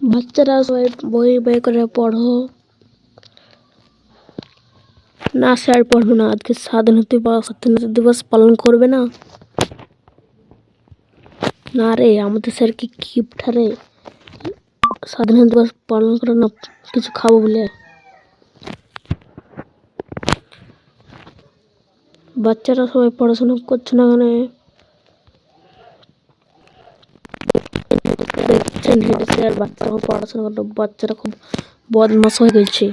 বাচ্চারা সবাই বই বই করে পড়ো। না স্যার পড়ব না, আজকে স্বাধীনতা দিবস স্বাধীনতা দিবস পালন করবে না। না রে, আমাদের স্যারকে গিফট রে? স্বাধীনতা দিবস পালন করে না, কিছু খাব বলে। বাচ্চারা সবাই পড়াশোনা করছে না কেন? হেড স্যার বাচ্চারা খুব পড়াশোনা করতে, বাচ্চারা খুব বদমাস হয়ে গেছে।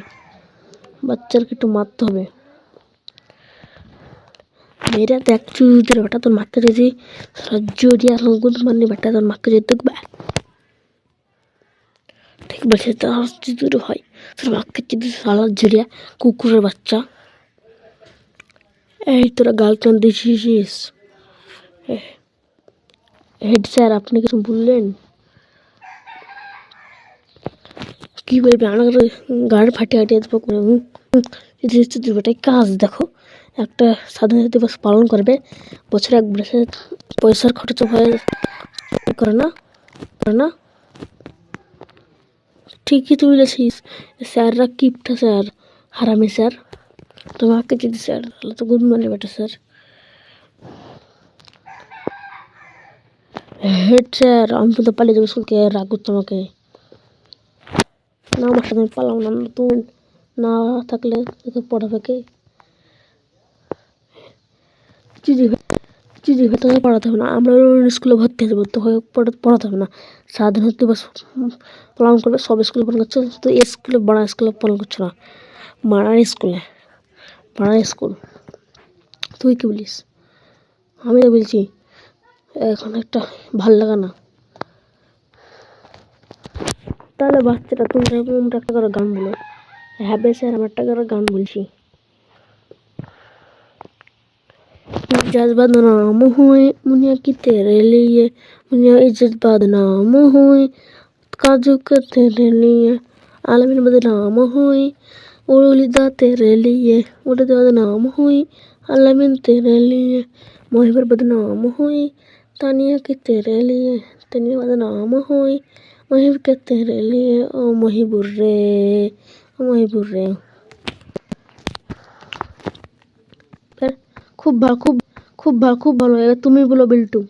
বাচ্চাকে একটু মারতে হবে। মেয়েরা দেখ চুদের বেটা তোর মারতে যেছি জড়িয়ে আসলাম গুদ মারনি বেটা তোর মারতে যেতে দেখবে ঠিক বলছে, তার চুদুর ভাই তোর মাকে চিদি সালা জড়িয়া কুকুরের বাচ্চা। এই তোরা গার্লফ্রেন্ড দিছিস হেড স্যার আপনি কিছু বললেন? কি বলবে? আমার গাড়ি ফাটিয়ে ফাটিয়ে দেবো দুটোটাই কাজ দেখো? একটা স্বাধীনতা দিবস পালন করবে। বছরে এক বছর পয়সার খরচ হয়ে, করে না করে না। ঠিকই তুই বলেছিস, স্যাররা কিপটা স্যার, হারামি স্যার। তোমাকে যদি স্যার, তাহলে তো গুড মর্নিং বেটা স্যার। হেড স্যার, আমি তো পালিয়ে যাব স্কুলকে রাখব তোমাকে না, আমার সাথে আমি পালাম না। তুমি না থাকলে তোকে পড়াবে কে? চিঠি চিঠি তোকে পড়াতে হবে না, আমরা স্কুলে ভর্তি হয়ে যাব তো হয়ে পড়াতে হবে না। স্বাধীনতা দিবস পালন করবে, সব স্কুলে পালন করছে তো স্কুলে বড় স্কুলে পালন করছ না, মারার স্কুলে মারার স্কুল তুই কি বলিস? আমি বলছি, এখন একটা ভালো লাগা না। তাহলে বাচ্চাটা তুমি আমরা একটা করে গান বলো হ্যাঁ বেশ স্যার আমার একটা করে গান বলছি इज्जत बदनाम हुई मुनिया की तेरे लिए मुनिया इज्जत बदनाम हुई काजू के तेरे लिए आलमीन बदनाम हुई उड़ीदा तेरे लिए उड़ीदा बदनाम हुई आलमीन तेरे लिए मोहिबर बदनाम हुई तानिया की तेरे लिए तानिया बदनाम हुई মহিব কে তেরে লিয়ে ও মহিবুর রে ও মহিবুর রে খুব ভালো খুব খুব ভালো খুব ভালো এবার তুমি বলো বিল্টু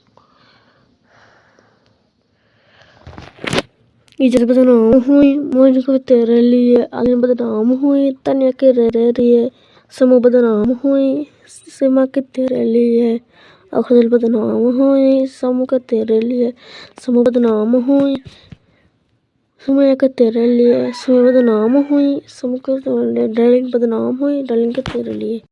इज्जत बदनाम हुई मोहिनी को तेरे लिए आलिम बदनाम हुई तनिया के रे रे लिए समूह बदनाम हुई सीमा के तेरे लिए अखजल बदनाम हुई समूह के तेरे लिए समूह बदनाम हुई समय के तेरे लिए समय बदनाम हुई समूह के डार्लिंग बदनाम हुई डार्लिंग के तेरे लिए